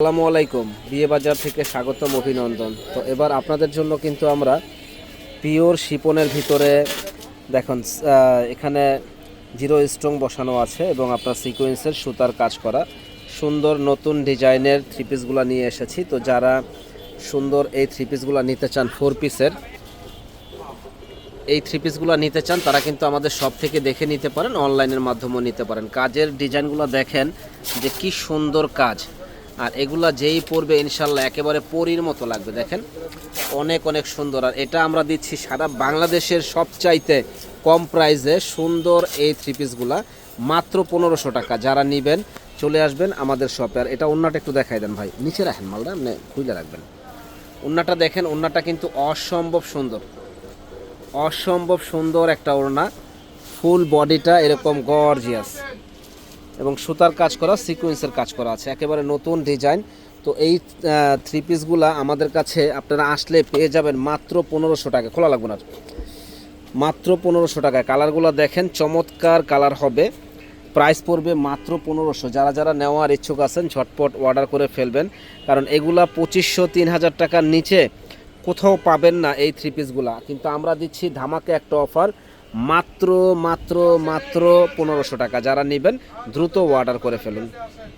আসসালামু আলাইকুম। বিয়ে বাজার থেকে স্বাগতম অভিনন্দন। তো এবার আপনাদের জন্য কিন্তু আমরা পিওর শিপনের ভিতরে দেখুন এখানে জিরো স্ট্রং বসানো আছে এবং আপনার সিকোয়েন্সের সুতার কাজ করা। সুন্দর নতুন ডিজাইনের থ্রি পিসগুলো নিয়ে এসেছি। তো যারা সুন্দর এই থ্রি পিসগুলো নিতে চান ফোর পিসের এই থ্রি পিসগুলো নিতে চান, তারা কিন্তু আমাদের সব থেকে দেখে নিতে পারেন অনলাইনের মাধ্যমেও নিতে পারেন। কাজের ডিজাইনগুলো দেখেন যে কি সুন্দর কাজ। আর এগুলা যেই পরবে ইনশাল্লাহ একেবারে পরীর মতো লাগবে, দেখেন। অনেক অনেক সুন্দর। আর এটা আমরা দিচ্ছি সারা বাংলাদেশের সবচাইতে কম প্রাইসে সুন্দর এই থ্রি পিসগুলা মাত্র পনেরোশো টাকা। যারা নেবেন, চলে আসবেন আমাদের শপে। আর এটা অন্যটা একটু দেখাই দেন ভাই। নিচে রাখেন মালটা, আপনি খুলে রাখবেন। ওন্নাটা দেখেন, ওন্নাটা কিন্তু অসম্ভব সুন্দর। অসম্ভব সুন্দর একটা ওড়না। ফুল বডিটা এরকম গর্জিয়াস। এবং সুতার কাজ করা সিকোয়েন্সের কাজ করা আছে। একেবারে নতুন ডিজাইন তো এই থ্রি পিসগুলা আমাদের কাছে আপনারা আসলে পেয়ে যাবেন মাত্র পনেরোশো টাকা। খোলা লাগবে না। মাত্র পনেরোশো টাকায়। কালারগুলো দেখেন, চমৎকার কালার হবে। প্রাইস পড়বে মাত্র পনেরোশো। যারা যারা নেওয়ার ইচ্ছুক আছেন, ঝটপট অর্ডার করে ফেলবেন। কারণ এগুলা পঁচিশশো, তিন হাজার টাকার নিচে কোথাও পাবেন না এই থ্রি পিসগুলা কিন্তু আমরা দিচ্ছি ধামাকে একটা অফার মাত্র মাত্র মাত্র পনেরোশো টাকা। যারা নেবেন দ্রুত অর্ডার করে ফেলুন।